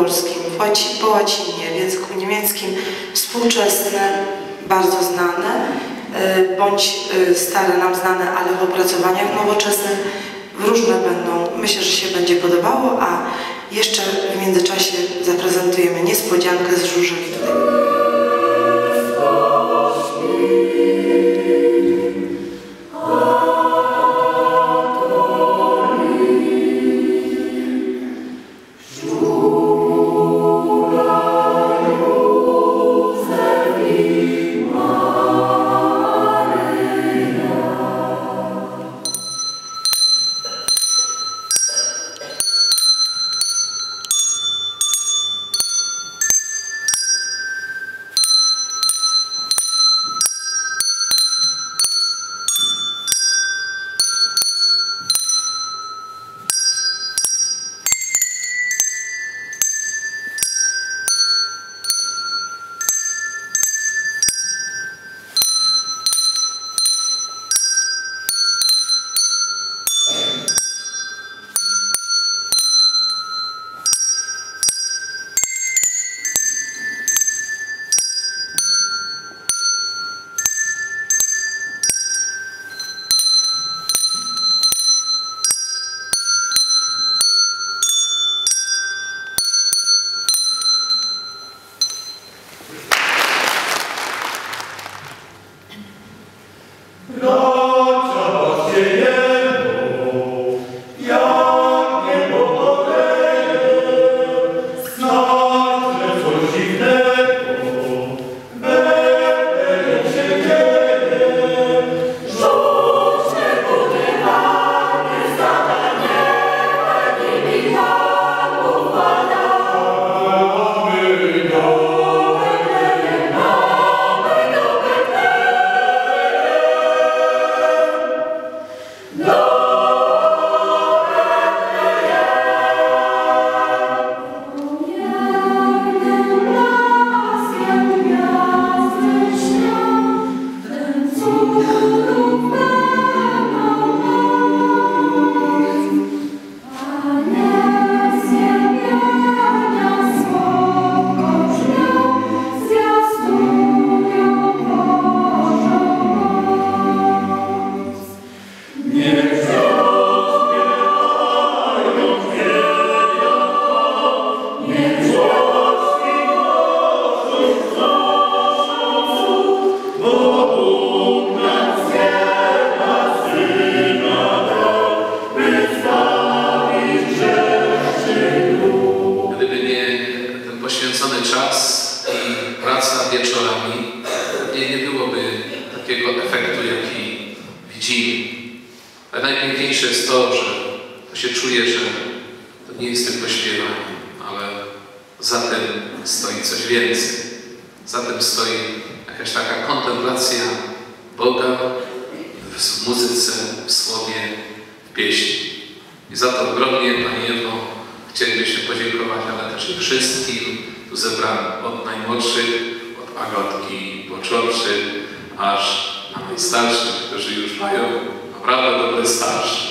polskim, po łaci- po łacinie, w języku niemieckim, współczesne, bardzo znane, y, bądź y, stare nam znane, ale w opracowaniach nowoczesnych różne będą. Myślę, że się będzie podobało, a jeszcze w międzyczasie zaprezentujemy niespodziankę z żużeli najpiękniejsze jest to, że to się czuje, że to nie jest tylko śpiewanie, ale za tym stoi coś więcej. Za tym stoi jakaś taka kontemplacja Boga w muzyce, w słowie, w pieśni. I za to ogromnie Pani Ewo chcielibyśmy podziękować, ale też i wszystkim tu zebranym, od najmłodszych, od Agotki począwszy, aż na najstarszych, którzy już mają Prawa do prestaży.